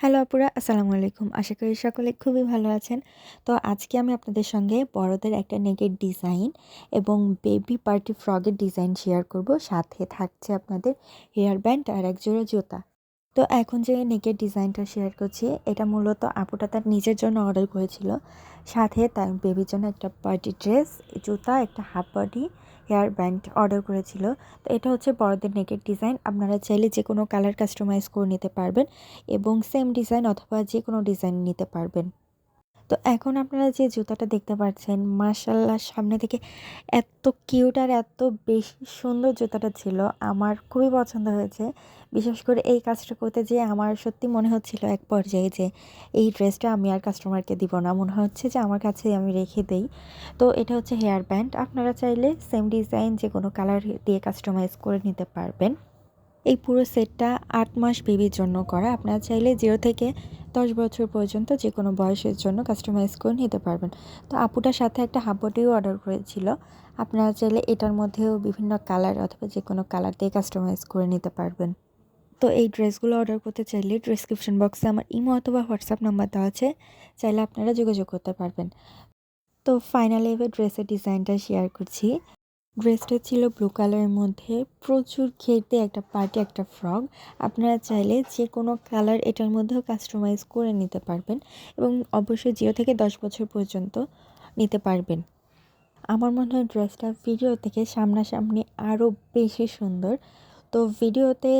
Hello আপুরা, আসসালামু আলাইকুম। আশা করি সকলে খুবই ভালো আছেন। তো আজকে আমি আপনাদের সঙ্গে বড়দের একটা নেকের ডিজাইন এবং বেবি পার্টি ফ্রগের ডিজাইন শেয়ার করব। সাথে থাকছে আপনাদের হেয়ার ব্যান্ড আর এক জোড়া জুতা। তো এখন যে নেকের ডিজাইনটা শেয়ার করছি, এটা মূলত আপুটা তার নিজের জন্য অর্ডার করেছিল। সাথে তার বেবির জন্য একটা পার্টি ড্রেস জুতা, একটা half body hair band order করেছিল। তো এটা হচ্ছে বড়দের নেকের ডিজাইন আপনারা চাইলে যে কোনো কালার কাস্টমাইজ করে নিতে পারবেন এবং সেম ডিজাইন অথবা যে কোনো ডিজাইন নিতে পারবেন। তো এখন আপনারা যে জুতাটা দেখতে পাচ্ছেন মার্শাল্লাহ সামনে থেকে এত কিউট আর এত বেশি সুন্দর জুতাটা ছিল। আমার খুবই পছন্দ হয়েছে। বিশেষ করে এই কাজটা করতে যেয়ে আমার সত্যি মনে হচ্ছিল এক পর্যায়ে যে এই ড্রেসটা আমি আর কাস্টমারকে দিব না। মনে হচ্ছে যে আমার কাছে আমি রেখে দেই। তো এটা হচ্ছে হেয়ার ব্যান্ড আপনারা চাইলে সেম ডিজাইন যে কোনো কালার দিয়ে কাস্টমাইজ করে নিতে পারবেন। এই পুরো সেটটা আট মাস বেবির জন্য করা। আপনারা চাইলে জিরো থেকে দশ বছর পর্যন্ত যে কোনো বয়সের জন্য কাস্টমাইজ করে নিতে পারবেন। তো আপুটার সাথে একটা হাফ অর্ডার করেছিল। আপনারা চাইলে এটার মধ্যেও বিভিন্ন কালার অথবা যে কোনো কালার দিয়ে কাস্টমাইজ করে নিতে পারবেন। তো এই ড্রেসগুলো অর্ডার করতে চাইলে ডিসক্রিপশন বক্সে আমার ইমো অথবা হোয়াটসঅ্যাপ নাম্বার দেওয়া আছে। চাইলে আপনারা যোগাযোগ করতে পারবেন। তো ফাইনালি এবার ড্রেসের ডিজাইনটা শেয়ার করছি। ড্রেসটা ছিল ব্লু কালারের মধ্যে। প্রচুর খেতে একটা পার্টি একটা ফ্রক আপনারা চাইলে যে কোনো কালার এটার মধ্যেও কাস্টমাইজ করে নিতে পারবেন এবং অবশ্যই জিরো থেকে দশ বছর পর্যন্ত নিতে পারবেন। আমার মনে হয় ড্রেসটা ভিডিও থেকে সামনাসামনি আরও বেশি সুন্দর। তো ভিডিওতে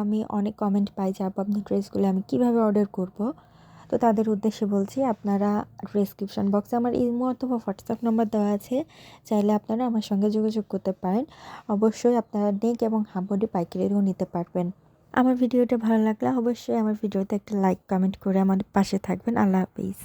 আমি অনেক কমেন্ট পাই যে আপনি ড্রেসগুলো আমি কীভাবে অর্ডার করব? তো তাদের উদ্দেশ্যে বলছি, আপনারা ডিসক্রিপশান বক্সে আমার ইমো অথবা হোয়াটসঅ্যাপ নম্বর দেওয়া আছে, চাইলে আপনারা আমার সঙ্গে যোগাযোগ করতে পারেন। অবশ্যই আপনারা নেক এবং হাবডি পাইকারিও নিতে পারবেন। আমার ভিডিওটা ভালো লাগলে অবশ্যই আমার ভিডিওতে একটা লাইক কমেন্ট করে আমার পাশে থাকবেন। আল্লাহ হাফিজ।